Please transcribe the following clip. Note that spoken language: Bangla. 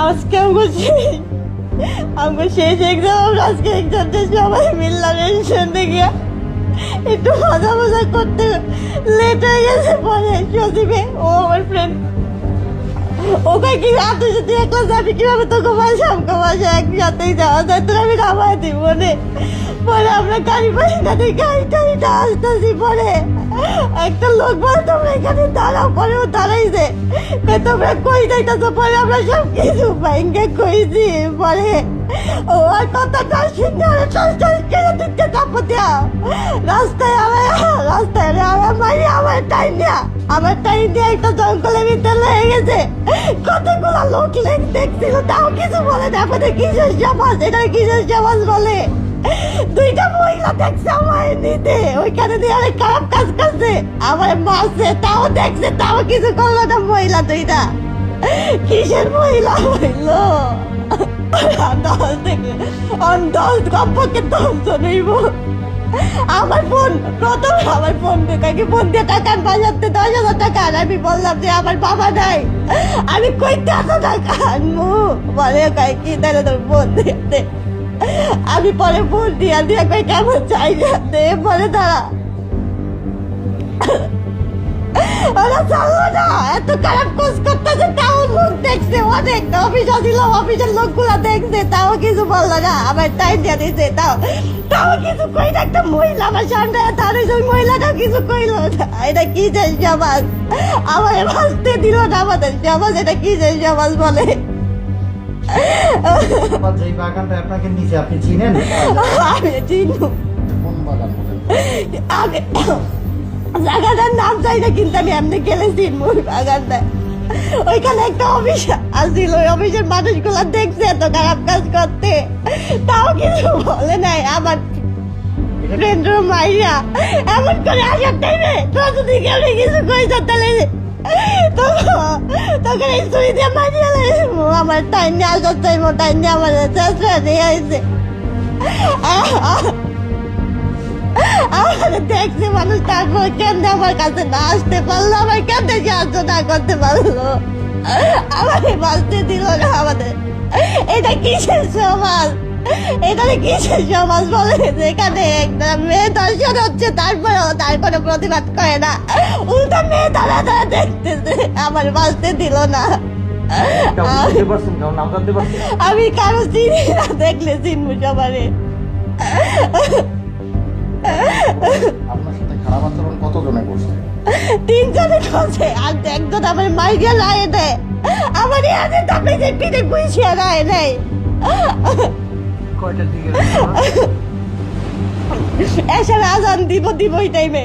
আজকে আমাকে শেষ আমাকে শেষ এক্সাম আজকে এক্সাম দিয়ে সবাই মিললাম রেজিস্ট্রেশন গিয়া। একটু মজা মজা করতে লেট হয়ে গেছে পরে সজীবে ও আমার ফ্রেন্ড ওকে কি আপনি যদি একলা যাবি, কীভাবে তোকে বাসা আমাকে বাসা একসাথেই যাওয়া যায় তোর আমি নামাই দিব মনে পরে আমরা গাড়ি পাই না দিয়ে গাড়ি টাড়িটা আসতেছি পরে। একটা লোক বলে তোমরা এখানে দাঁড়াও পরে ও দাঁড়াইছে। তোমরা কই যাইতেছো? পরে আমরা সব কিছু ভাইঙ্গে কইছি। পরে ও, আর কথাটা শুনে আর টাস কেটে দিতে কাপতিয়া রাস্তায় আমার রাস্তায় আমার মারি আমার টাইম দিয়া আমার টাইম দিয়ে একটা জঙ্গলের ভিতরে লেগে গেছে। কতগুলো লোক লেগ দেখছিল, তাও কিছু বলে আমাদের কিসের সমাজ এটা কিসের সমাজ বলে দুইটা মহিলা দেখছে আমার নিতে। ওইখানে দিয়ে অনেক খারাপ কাজ করছে। আমার মারছে, তাও দেখছে, তাও কিছু করল না মহিলা দুইটা। কিসের মহিলা হইল? দশ আমার ফোন প্রথম আমার ফোন কাকে টাকা দশ হাজার টাকা আমি বললাম যে, আমার বাবা নাই। আমি কইতে এত টাকা আনব? বলে কাই কি তাহলে তোর ফোন দিয়ে? দে। আমি পরে ফোন দিয়া দিয়ে কই কেমন চাই দে, পরে দাঁড়া। ওরা চাললো না, এত খারাপ কোর্স করতেছে, তাও লোক দেখছে, অনেক অফিস ছিল, অফিসের লোকগুলো দেখছে, তাও কিছু বলল না, আবার টাইম দিয়ে দিছে, তাও তাও কিছু কই না একটা মহিলা আমার সামনে তার ওই মহিলাটা কিছু কইলো না। এটা কি যে সমাজ? আমার বাঁচতে দিল না আমাদের সমাজ, এটা কি যে সমাজ বলে? আমার যেই বাগানটা আপনাকে নিচে আপনি চিনেন? আমি চিনু কোন বাগান আমি জায়গাটার নাম চাই না কিন্তু আমি এমনি গেলে চিনবো ওই বাগানটা। ওইখানে একটা অফিস আসছিল ওই অফিসের মানুষগুলো দেখছে এত খারাপ কাজ করতে। তাও কিছু বলে নাই আমার ফ্রেন্ড মাইয়া এমন করে আসার টাইমে তোর যদি কেউ কিছু কইছ তাহলে তখন এই ছুরি দিয়ে মারিয়া লাগবো আমার টাইম নিয়ে আমার চেষ্টা আইছে আমার দেখছে মানুষ তারপর কেন আমার কাছে না আসতে পারল, আমার কেন সাহায্য না করতে পারল? আমার বাঁচতে দিল না আমাদের। এটা কিসের সমাজ? এখানে কিসের সমাজ বলে একটা মেয়ে দর্শন হচ্ছে তার কোনো প্রতিবাদ করে না। উল্টা মেয়ে দাঁড়া দাঁড়া দেখতেছে আমার বাঁচতে দিল না। আমি কারও চিনি না দেখলে চিনবো সবারে। আপনার সাথে খারাপ আচরণ কতজনে করছে? তিনজনে করছে আর আমার মাইকে রায় দেয়। আমার ইয়াতে তাপে যে পিঠে গুইছিয়া রায় নেয় কয়টার দিকে? এসে আজান দিব দিব ওই টাইমে